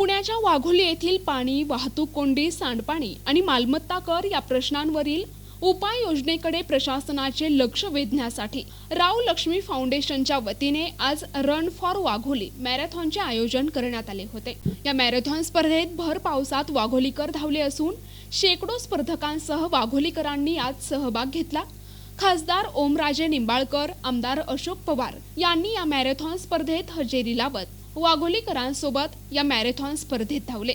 पुण्याच्या वाघोली येथील पाणी वाहतूक कोंडी सांडपाणी आणि मालमत्ता कर या प्रश्नांवरील उपाययोजनेकडे प्रशासनाचे लक्ष वेधण्यासाठी राव लक्ष्मी फाउंडेशनच्या वतीने आज रन फॉर वाघोली मॅरेथॉनचे आयोजन करण्यात आले होते. या मॅरेथॉन स्पर्धेत भर पावसात वाघोलीकर धावले असून शेकडो स्पर्धकांसह वाघोलीकरांनी आज सहभाग घेतला. खासदार ओमराजे निंबाळकर आमदार अशोक पवार यांनी या मॅरेथॉन स्पर्धेत हजेरी लावत वाघोलीकरांसोबत या मॅरेथॉन स्पर्धेत धावले.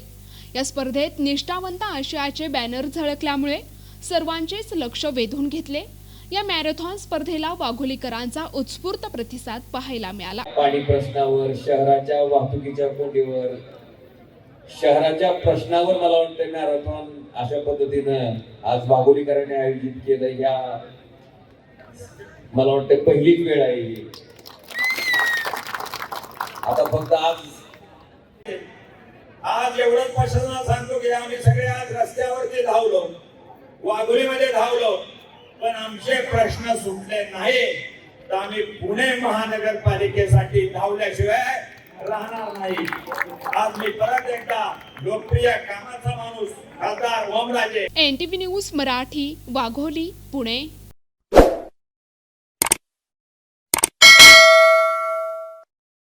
या स्पर्धेत निष्ठावंत आशयाचे बॅनर झळकल्यामुळे सर्वांचेच लक्ष वेधून घेतले. या मॅरेथॉन स्पर्धेला वाघोलीकरांचा उत्स्फूर्त प्रतिसाद पाहायला मिळाला. पाणी प्रश्नावर शहराच्या वाहतुकीच्या कोंडीवर शहराच्या प्रश्नावर मला वाटतं मॅरेथॉन अशा पद्धतीनं आज वाघोलीकरांनी आयोजित केलं. या मला वाटतं पहिलीच वेळ आहे ही. आता फक्त आज आज एवढंच प्रशासनाला सांगतो की आम्ही सगळे आज रस्त्यावरती धावलो. वाघुलीमध्ये धावलो. पण आमचे प्रश्न सुटले नाही. तर आम्ही पुणे महानगरपालिकेसाठी धावल्याशिवाय राहणार नाही. आज मी परत एकदा लोकप्रिय कामाचा माणूस खासदार Omraje. N T V news Marathi Wagholi Pune.